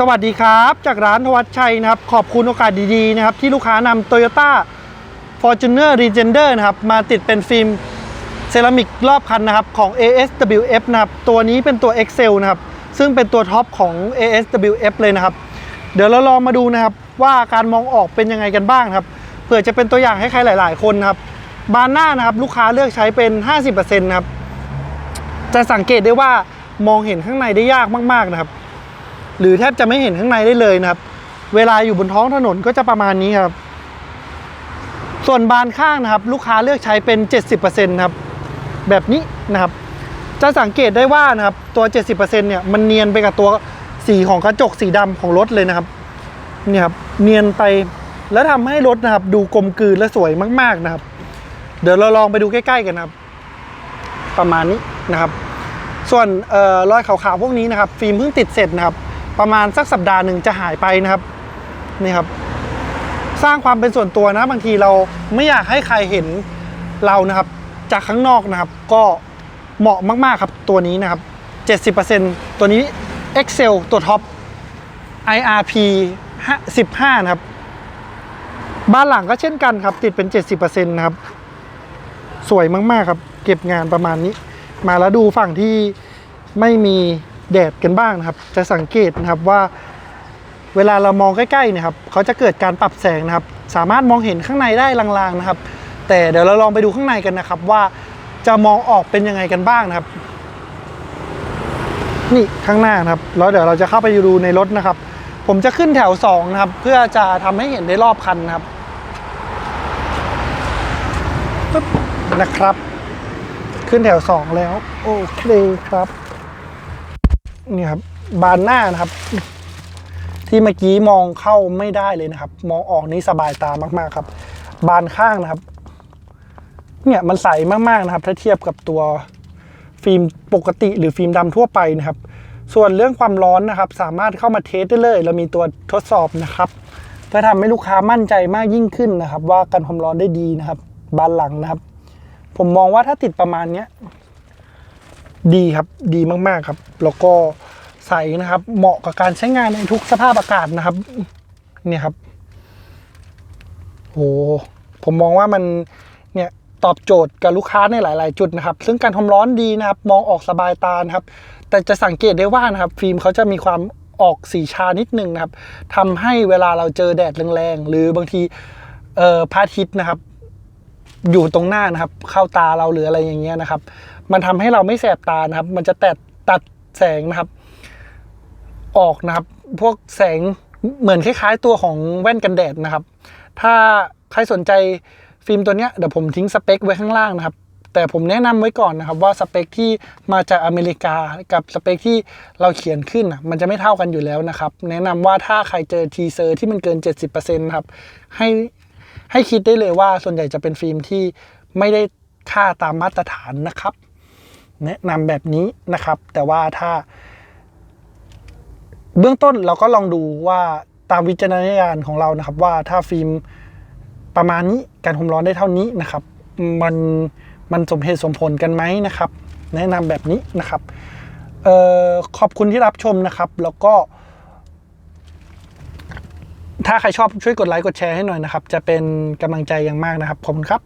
สวัสดีครับ จากร้านทวัชชัยนะครับ ขอบคุณโอกาสดีๆนะครับ ที่ลูกค้านำ Toyota Fortuner Legender นะครับ มาติดเป็นฟิล์มเซรามิกรอบคันนะครับ ของ ASWF นะครับ ตัวนี้เป็นตัว Excel นะครับ ซึ่งเป็นตัวท็อปของ ASWF เลยนะครับ เดี๋ยวเราลองมาดูนะครับ ว่าการมองออกเป็นยังไงกันบ้างครับเผื่อจะเป็นตัวอย่างให้ใครหลาย ๆ คนครับบานหน้านะครับ ลูกค้าเลือกใช้เป็น 50%นะครับจะสังเกตได้ว่ามองเห็นข้างในได้ยากมาก ๆ นะครับ หรือแทบจะไม่เห็นข้างในได้เลยนะครับ เวลาอยู่บนท้องถนนก็จะประมาณนี้ครับ ส่วนบานข้างนะครับ ลูกค้าเลือกใช้เป็น 70%ครับ แบบนี้นะครับ จะสังเกตได้ว่านะครับตัว 70%เนี่ยมันเนียนไปกับตัวสีของกระจกสีดำของรถเลยนะครับเนี่ยครับเนียนไปแล้วทำให้รถนะครับ ดูกลมกลืนและสวยมาก ๆนะครับ เดี๋ยวเราลองไปดูใกล้ ๆ กันนะครับ ประมาณนี้นะครับ ส่วนเอ่อรอยขาวๆพวกนี้นะครับ ฟิล์มเพิ่งติดเสร็จนะครับ ประมาณสักสัปดาห์หนึ่งจะหายไปนะครับนี่ครับ สร้างความเป็นส่วนตัวนะบางทีเราไม่อยากให้ใครเห็นเรานะครับ จากข้างนอกนะครับ ก็เหมาะมาก ๆ ครับตัวนี้นะครับ 70%ตัวนี้ Excel ตัวท็อป IRP 15 นะครับ บ้านหลังก็เช่นกันครับ ติดเป็น 70%นะครับ สวยมาก ๆ ครับ เก็บงานประมาณนี้ มาแล้วดูฝั่งที่ไม่มี แดดกันบ้างนะครับ จะสังเกตนะครับว่า เวลาเรามองใกล้ๆเนะครับเขาจะเกิดการปรับแสงนะครับ สามารถมองเห็นข้างในได้ลางๆนะครับ แต่เดี๋ยวเราลองไปดูข้างในกันนะครับ ว่าจะมองออกเป็นยังไงกันบ้างนะครับ นี่ข้างหน้านะครับแล้วเดี๋ยวเราจะเข้าไปดูในรถนะครับ ผมจะขึ้นแถวสองนะครับเพื่อจะทำให้เห็นได้รอบคันนะครับปึ๊บนะครับ ขึ้นแถวสองแล้ว โอเคครับ นี่ครับบานหน้านะครับ ที่เมื่อกี้มองเข้าไม่ได้เลยนะครับ มองออกนี่สบายตามากๆครับ บานข้างนะครับ เนี่ยมันใสมากๆนะครับ ถ้าเทียบกับตัวฟิล์มปกติหรือฟิล์มดำทั่วไปนะครับ ส่วนเรื่องความร้อนนะครับ สามารถเข้ามาเทสได้เลย เรามีตัวทดสอบนะครับเพื่อทำให้ลูกค้ามั่นใจมากยิ่งขึ้นนะครับ ว่ากันความร้อนได้ดีนะครับ บานหลังนะครับ ผมมองว่าถ้าติดประมาณเนี้ย ดีครับดีมากๆครับ แล้วก็ใสนะครับ เหมาะกับการใช้งานในทุกสภาพอากาศนะครับ เนี่ยครับโหผมมองว่ามันเนี่ยตอบโจทย์กับลูกค้าในหลาย ๆ จุดนะครับ ซึ่งการทมร้อนดีนะครับ มองออกสบายตานะครับ แต่จะสังเกตได้ว่านะครับ ฟิล์มเขาจะมีความออกสีชานิดนึงนะครับทำให้เวลาเราเจอแดดแรง ๆ หรือบางทีเอ่อพระอาทิตย์นะครับ อยู่ตรงหน้านะครับ เข้าตาเราหรืออะไรอย่างเงี้ยนะครับ มันทำให้เราไม่แสบตานะครับ มันจะแตดตัดแสงนะครับ ออกนะครับ พวกแสงเหมือนคล้ายๆตัวของแว่นกันแดดนะครับ ถ้าใครสนใจฟิล์มตัวเนี้ยเดี๋ยวผมทิ้งสเปคไว้ข้างล่างนะครับแต่ผมแนะนำไว้ก่อนนะครับว่าสเปคที่มาจากอเมริกากับสเปคที่เราเขียนขึ้นมันจะไม่เท่ากันอยู่แล้วนะครับ แนะนำว่าถ้าใครเจอทีเซอร์ที่มันเกิน 70%นะครับให้ ให้คิดได้เลยว่าส่วนใหญ่จะเป็นฟิล์มที่ไม่ได้ค่าตามมาตรฐานนะครับ แนะนำแบบนี้นะครับ แต่ว่าถ้า เบื้องต้นเราก็ลองดูว่าตามวิจารณญาณของเรานะครับ ว่าถ้าฟิล์มประมาณนี้การความร้อนได้เท่านี้นะครับ มันมันสมเหตุสมผลกันไหมนะครับ แนะนำแบบนี้นะครับออขอบคุณที่รับชมนะครับ แล้วก็ ถ้าใครชอบช่วยกดไลค์กดแชร์ให้หน่อยนะครับ จะเป็นกำลังใจอย่างมากนะครับขอบคุณครับ